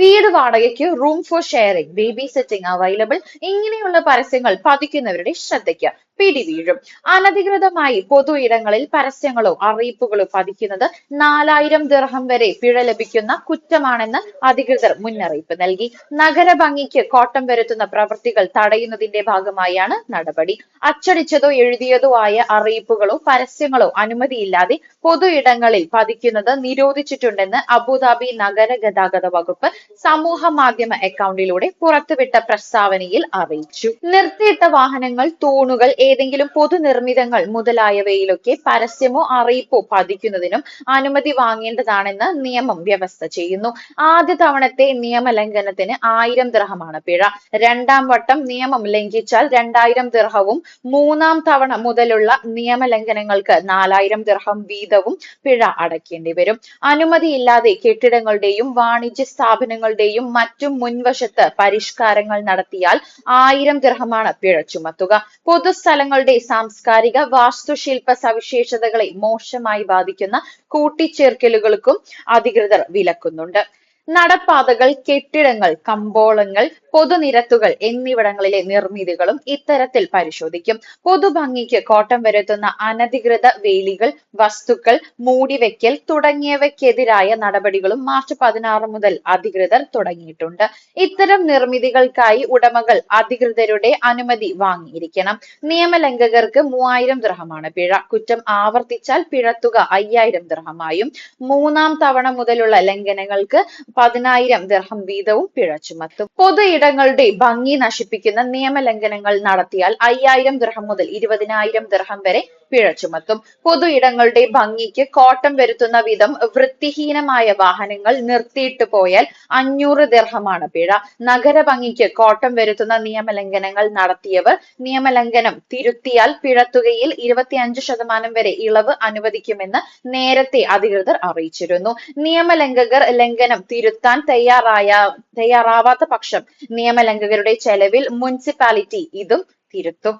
വീട് വാടകയ്ക്ക് room for sharing baby sitting available ഇങ്ങനെയുള്ള പരസ്യങ്ങൾ പതിക്കുന്നവരുടെ ശ്രദ്ധയ്ക്ക്. പിടിവീഴും അനധികൃതമായി പൊതു ഇടങ്ങളിൽ പരസ്യങ്ങളോ അറിയിപ്പുകളോ പതിക്കുന്നത് നാലായിരം ദിർഹം വരെ പിഴ ലഭിക്കുന്ന കുറ്റമാണെന്ന് അധികൃതർ മുന്നറിയിപ്പ് നൽകി. നഗരഭംഗിക്ക് കോട്ടം വരുത്തുന്ന പ്രവൃത്തികൾ തടയുന്നതിന്റെ ഭാഗമായാണ് നടപടി. അച്ചടിച്ചതോ എഴുതിയതോ ആയ അറിയിപ്പുകളോ പരസ്യങ്ങളോ അനുമതിയില്ലാതെ പൊതു ഇടങ്ങളിൽ പതിക്കുന്നത് നിരോധിച്ചിട്ടുണ്ടെന്ന് അബുദാബി നഗര ഗതാഗത വകുപ്പ് സമൂഹ മാധ്യമ അക്കൗണ്ടിലൂടെ പുറത്തുവിട്ട പ്രസ്താവനയിൽ അറിയിച്ചു. നിർത്തിയിട്ട വാഹനങ്ങൾ തൂണുകൾ ഏതെങ്കിലും പൊതുനിർമ്മിതങ്ങൾ മുതലായവയിലൊക്കെ പരസ്യമോ അറിയിപ്പോ പതിക്കുന്നതിനും അനുമതി വാങ്ങേണ്ടതാണെന്ന് നിയമം വ്യവസ്ഥ ചെയ്യുന്നു. ആദ്യ തവണത്തെ നിയമലംഘനത്തിന് ആയിരം ദിർഹമാണ് പിഴ. രണ്ടാം വട്ടം നിയമം ലംഘിച്ചാൽ രണ്ടായിരം ദിർഹവും മൂന്നാം തവണ മുതലുള്ള നിയമലംഘനങ്ങൾക്ക് നാലായിരം ദിർഹം വീതവും പിഴ അടയ്ക്കേണ്ടി വരും. അനുമതിയില്ലാതെ കെട്ടിടങ്ങളുടെയും വാണിജ്യ സ്ഥാപനങ്ങളുടെയും മറ്റും മുൻവശത്ത് പരിഷ്കാരങ്ങൾ നടത്തിയാൽ ആയിരം ദിർഹമാണ് പിഴ ചുമത്തുക. പൊതുസ്ഥലങ്ങളുടെ സാംസ്കാരിക വാസ്തുശില്പ സവിശേഷതകളെ മോശമായി ബാധിക്കുന്ന കൂട്ടിച്ചേർക്കലുകൾക്കും അധികൃതർ വിലക്കുന്നുണ്ട്. നടപ്പാതകൾ കെട്ടിടങ്ങൾ കമ്പോളങ്ങൾ പൊതുനിരത്തുകൾ എന്നിവിടങ്ങളിലെ നിർമ്മിതികളും ഇത്തരത്തിൽ പരിശോധിക്കും. പൊതുഭംഗിക്ക് കോട്ടം വരുത്തുന്ന അനധികൃത വേലികൾ വസ്തുക്കൾ മൂടിവെക്കൽ തുടങ്ങിയവയ്ക്കെതിരായ നടപടികളും മാർച്ച് പതിനാറ് മുതൽ അധികൃതർ തുടങ്ങിയിട്ടുണ്ട്. ഇത്തരം നിർമ്മിതികൾക്കായി ഉടമകൾ അധികൃതരുടെ അനുമതി വാങ്ങിയിരിക്കണം. നിയമലംഘകർക്ക് മൂവായിരം ദൃഹമാണ് പിഴ. കുറ്റം ആവർത്തിച്ചാൽ പിഴത്തുക അയ്യായിരം ദൃഹമായും. മൂന്നാം തവണ മുതലുള്ള ലംഘനങ്ങൾക്ക് പതിനായിരം ദർഹം വീതവും പിഴ ചുമത്തും പൊതു ഇടങ്ങളുടെ ഭംഗി നശിപ്പിക്കുന്ന നിയമലംഘനങ്ങൾ നടത്തിയാൽ അയ്യായിരം ദർഹം മുതൽ ഇരുപതിനായിരം ദർഹം വരെ പിഴ ചുമത്തും. പൊതു ഇടങ്ങളുടെ ഭംഗിക്ക് കോട്ടം വരുത്തുന്ന വിധം വൃത്തിഹീനമായ വാഹനങ്ങൾ നിർത്തിയിട്ട് പോയാൽ അഞ്ഞൂറ് ദിർഹമാണ് പിഴ. നഗര ഭംഗിക്ക് കോട്ടം വരുത്തുന്ന നിയമലംഘനങ്ങൾ നടത്തിയവർ നിയമലംഘനം തിരുത്തിയാൽ പിഴത്തുകയിൽ ഇരുപത്തിയഞ്ച് ശതമാനം വരെ ഇളവ് അനുവദിക്കുമെന്ന് നേരത്തെ അധികൃതർ അറിയിച്ചിരുന്നു. നിയമലംഘകർ ലംഘനം തിരുത്താൻ തയ്യാറായ തയ്യാറാവാത്ത പക്ഷം നിയമലംഘകരുടെ ചെലവിൽ മുനിസിപ്പാലിറ്റി ഇതും തിരുത്തും.